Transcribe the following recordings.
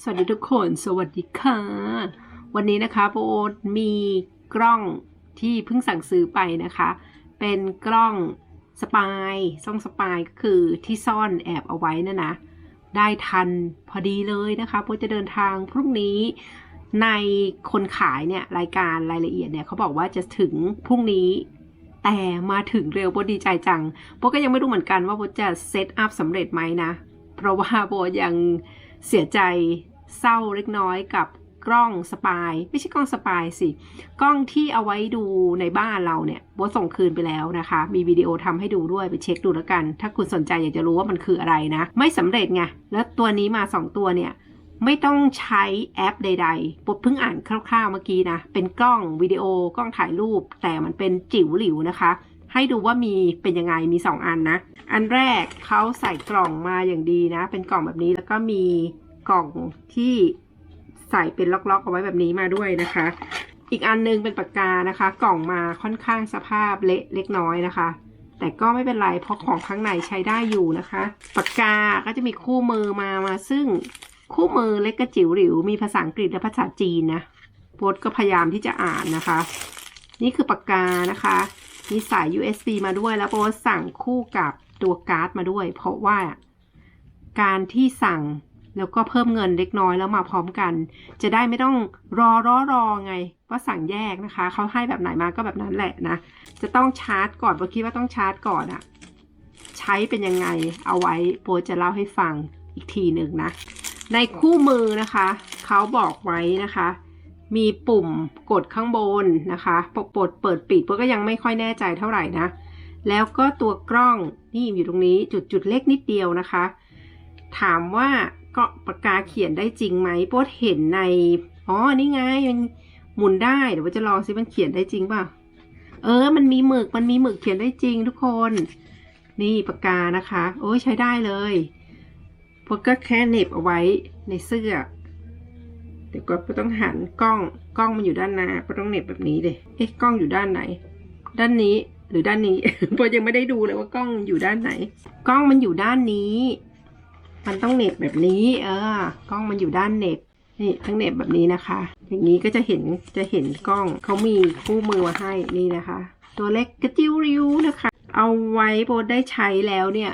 สวัสดีทุกคน สวัสดีค่ะ วันนี้นะคะโบทมีกล้องที่เพิ่งสั่งซื้อไปนะคะ เป็นกล้องสปายซ่องสปายก็คือที่ซ่อนแอบเอาไว้นะนะ ได้ทันพอดีเลยนะคะโบทจะเดินทางพรุ่งนี้ในคนขายเนี่ยรายการรายละเอียดเนี่ยเขาบอกว่าจะถึงพรุ่งนี้ แต่มาถึงเร็วโบทดีใจจังโบทก็ยังไม่รู้เหมือนกันว่าโบทจะเซตอัพสำเร็จไหมนะ เพราะว่าโบทยัง เสียใจเศร้าเล็กน้อยกับกล้องสปาย ไม่ใช่กล้องสปายสิ กล้องที่เอาไว้ดูในบ้านเราเนี่ยโบส่งคืนไปแล้วนะคะ มีวิดีโอทำให้ดูด้วยไปเช็คดูแล้วกัน ถ้าคุณสนใจอยากจะรู้ว่ามันคืออะไรนะ ไม่สำเร็จไง แล้วตัวนี้มา 2 ตัวเนี่ย ไม่ต้องใช้แอปใดๆโบทเพิ่งอ่านคร่าวๆเมื่อกี้นะ เป็นกล้องวิดีโอกล้องถ่ายรูป แต่มันเป็นจิ๋วหลิวนะคะ ให้ดูว่ามีเป็นยังไงมี 2 อันนะ อันแรกเขาใส่กล่องมาอย่างดีนะ เป็นกล่องแบบนี้แล้วก็มีกล่องที่ใส่เป็นล็อกๆเอาไว้แบบนี้มาด้วยนะคะ อีกอันนึงเป็นปากกานะคะ กล่องมาค่อนข้างสภาพเละเล็กน้อยนะคะ แต่ก็ไม่เป็นไรเพราะของข้างในใช้ได้อยู่นะคะ ปากกาก็จะมีคู่มือมามาซึ่งคู่มือเล็กกระจิ๋วหริวมีภาษาอังกฤษและภาษาจีนนะโบทก็พยายามที่จะอ่านนะคะ นี่คือปากกานะคะ มีสาย USB มาด้วยแล้วโบทสั่งคู่กับ ตัวการ์ดมาด้วย เพราะว่าการที่สั่งแล้วก็เพิ่มเงินเล็กน้อยแล้วมาพร้อมกัน จะได้ไม่ต้องรอรอรอไง ว่าสั่งแยกนะคะ เขาให้แบบไหนมาก็แบบนั้นแหละนะ จะต้องชาร์จก่อนโบทคิดว่าต้องชาร์จก่อนอะใช้เป็นยังไงเอาไว้โบทจะเล่าให้ฟังอีกทีหนึ่งนะ ในคู่มือนะคะ เขาบอกไว้นะคะ มีปุ่มกดข้างบนนะคะปกดเปิดปิดโบทก็ยังไม่ค่อยแน่ใจเท่าไหร่นะ แล้วก็ตัวกล้องนี่อยู่ตรงนี้จุดจุดเล็กนิดเดียวนะคะ ถามว่าก็ปากกาเขียนได้จริงไหมโบทเห็นในอ๋อนี่ไงมันหมุนได้เดี๋ยวโบทจะลองซิมันเขียนได้จริงป่ะเออ มันมีหมึกมันมีหมึกเขียนได้จริงทุกคน นี่ปากกานะคะ โอ้ยใช้ได้เลยโบทก็แค่เหน็บเอาไว้ในเสื้อเดี๋ยวก็ต้องหันกล้องกล้องมันอยู่ด้านหน้าก็ต้องเหน็บแบบนี้เลยเอ๊ะกล้องอยู่ด้านไหน ด้านนี้ หรือด้านนี้โบยังไม่ได้ดูเลยว่ากล้องอยู่ด้านไหน กล้องมันอยู่ด้านนี้ มันต้องเหน็บแบบนี้ เออกล้องมันอยู่ด้านเหน็บนี่ทั้งเหน็บแบบนี้นะคะ อย่างนี้ก็จะเห็นจะเห็นกล้องเขามีคู่มือมาให้นี่นะคะ ตัวเล็กกระจิ้วริ้วนะคะ เอาไว้โบได้ใช้แล้วเนี่ย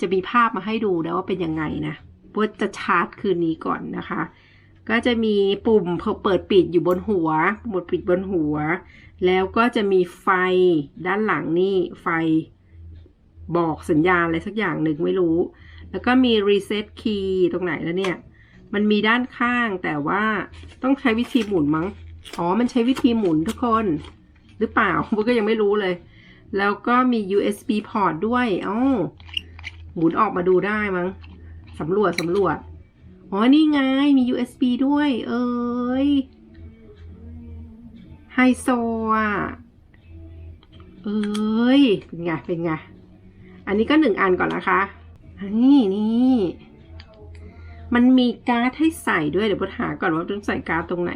จะมีภาพมาให้ดูแล้วว่าเป็นยังไงนะโบจะชาร์จคืนนี้ก่อนนะคะ ก็จะมีปุ่มเปิดปิดอยู่บนหัวปุ่มปิดบนหัว แล้วก็จะมีไฟด้านหลังนี่ไฟบอกสัญญาณอะไรสักอย่างหนึ่งไม่รู้ แล้วก็มี reset key ตรงไหนแล้วเนี่ย มันมีด้านข้างแต่ว่าต้องใช้วิธีหมุนมั้ง อ๋อ มันใช้วิธีหมุนทุกคน หรือเปล่าบุ๊กก็ยังไม่รู้เลย แล้วก็มี USB port ด้วยอ๋อหมุนออกมาดูได้มั้ง สำรวจสำรวจ อ๋อ นี่ไง มี USB ด้วย เอ้ย ไฮโซอะ เอ้ย เป็นไง เป็นไง อันนี้ก็หนึ่งอันก่อนนะคะ นี่นี่มันมีการ์ดให้ใส่ด้วย เดี๋ยวพดหาก่อนว่าต้องใส่การ์ดตรงไหน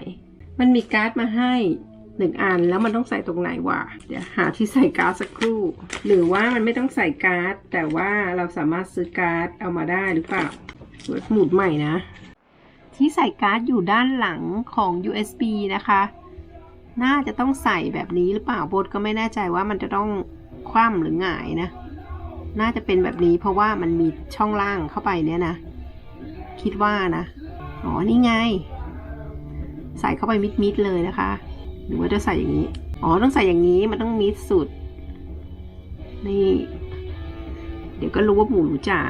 มันมีการ์ดมาให้หนึ่งอันแล้วมันต้องใส่ตรงไหนวะ เดี๋ยวหาที่ใส่การ์ดสักครู่ หรือว่ามันไม่ต้องใส่การ์ดแต่ว่าเราสามารถซื้อการ์ดเอามาได้หรือเปล่า หมุดใหม่นะ ที่ใส่การ์ดอยู่ด้านหลังของ USB นะคะ น่าจะต้องใส่แบบนี้หรือเปล่าโบทก็ไม่แน่ใจว่ามันจะต้องคว่ำหรือหงายนะ น่าจะเป็นแบบนี้เพราะว่ามันมีช่องล่างเข้าไปเนี่ยนะ คิดว่านะ อ๋อ นี่ไง ใส่เข้าไปมิดๆเลยนะคะ หรือว่าจะใส่อย่างนี้ อ๋อ ต้องใส่อย่างนี้ มันต้องมิดสุด นี่ เดี๋ยวก็รู้ว่าหมุนจ่า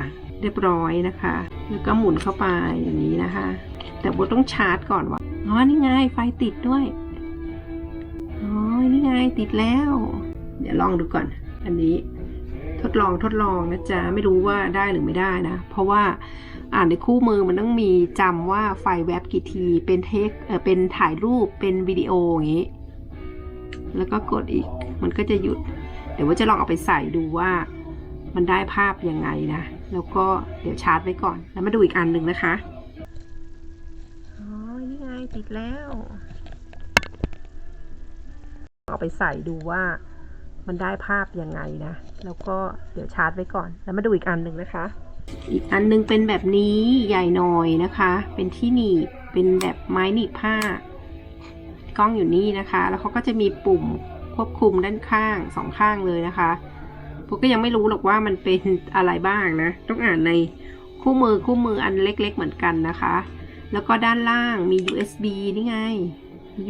เรียบร้อยนะคะ แล้วก็หมุนเข้าไปอย่างนี้นะคะ แต่โบต้องชาร์จก่อนว่ะอ๋อนี่ไงไฟติดด้วยอ๋อนี่ไงติดแล้ว เดี๋ยวลองดูก่อน อันนี้ทดลองทดลองนะจ๊ะไม่รู้ว่าได้หรือไม่ได้นะ เพราะว่าอ่านในคู่มือมันต้องมีจำว่าไฟแวบกี่ที เป็นเทคเออเป็นถ่ายรูปเป็นวิดีโออย่างนี้ แล้วก็กดอีกมันก็จะหยุด เดี๋ยวว่าจะลองเอาไปใส่ดูว่ามันได้ภาพยังไงนะ แล้วก็เดี๋ยวชาร์จไว้ก่อน แล้วมาดูอีกอันหนึ่งนะคะอ๋อนี่ไงติดแล้ว เอาไปใส่ดูว่ามันได้ภาพยังไงนะ แล้วก็เดี๋ยวชาร์จไว้ก่อน แล้วมาดูอีกอันหนึ่งนะคะ อีกอันนึงเป็นแบบนี้ใหญ่หน่อยนะคะ เป็นที่หนีบ เป็นแบบไม้หนีบผ้า กล้องอยู่นี่นะคะ แล้วเขาก็จะมีปุ่มควบคุมด้านข้างสองข้างเลยนะคะ พวกก็ยังไม่รู้หรอกว่ามันเป็นอะไรบ้างนะ ต้องอ่านในคู่มือคู่มืออันเล็กๆเหมือนกันนะคะ แล้วก็ด้านล่างมี USB นี่ไง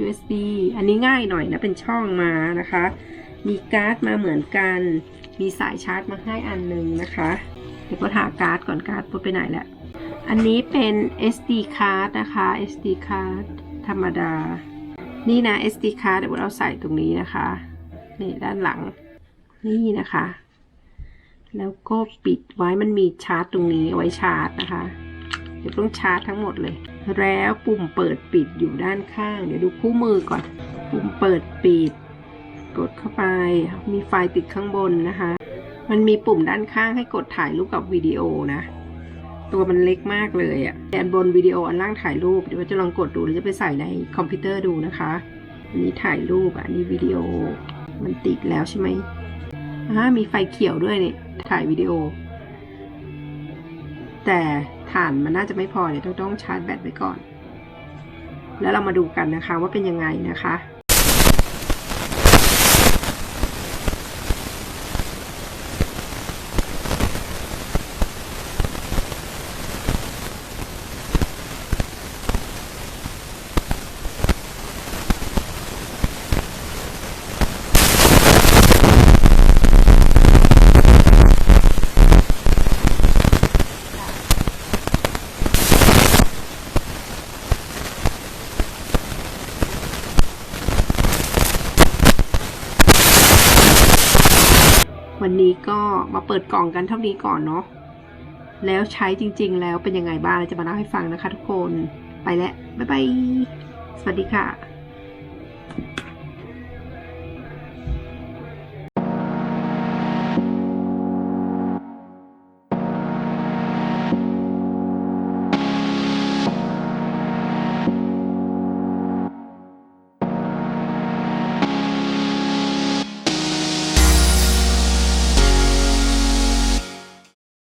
USB อันนี้ง่ายหน่อยนะ เป็นช่องมานะคะ มีการ์ดมาเหมือนกัน มีสายชาร์จมาให้อันหนึงนะคะ เดี๋ยวก็หาการ์ดก่อนการ์ดปุ๊บไปไหนแล้วอันนี้เป็น SD card นะคะ SD card ธรรมดา นี่นะ SD card เดี๋ยวเราใส่ตรงนี้นะคะ นี่ด้านหลัง นี่นะคะ แล้วก็ปิดไว้มันมีชาร์จตรงนี้เอาไว้ชาร์จนะคะ เดี๋ยวต้องชาร์จทั้งหมดเลย แล้วปุ่มเปิดปิดอยู่ด้านข้าง เดี๋ยวดูคู่มือก่อน ปุ่มเปิดปิด กดเข้าไป มีไฟติดข้างบนนะคะ มันมีปุ่มด้านข้างให้กดถ่ายรูปกับวิดีโอนะ ตัวมันเล็กมากเลยอะ่ะแต่อันบนวิดีโออันล่างถ่ายรูป เดี๋ยวจะลองกดดูแล้วจะไปใส่ในคอมพิวเตอร์ดูนะคะ อันนี้ถ่ายรูปอันนี้วิดีโอ มันติดแล้วใช่ไหม อ่ามีไฟเขียวด้วยเนี่ยถ่ายวิดีโอ แต่ถ่านมันน่าจะไม่พอเดี๋ยวต้องต้องชาร์จแบตไว้ก่อน แล้วเรามาดูกันนะคะว่าเป็นยังไงนะคะ วันนี้ก็มาเปิดกล่องกันเท่านี้ก่อนเนาะแล้วใช้จริง ๆ แล้วเป็นยังไงบ้างเราจะมาเล่าให้ฟังนะคะ ทุกคนไปแล้วบ๊ายบายสวัสดีค่ะ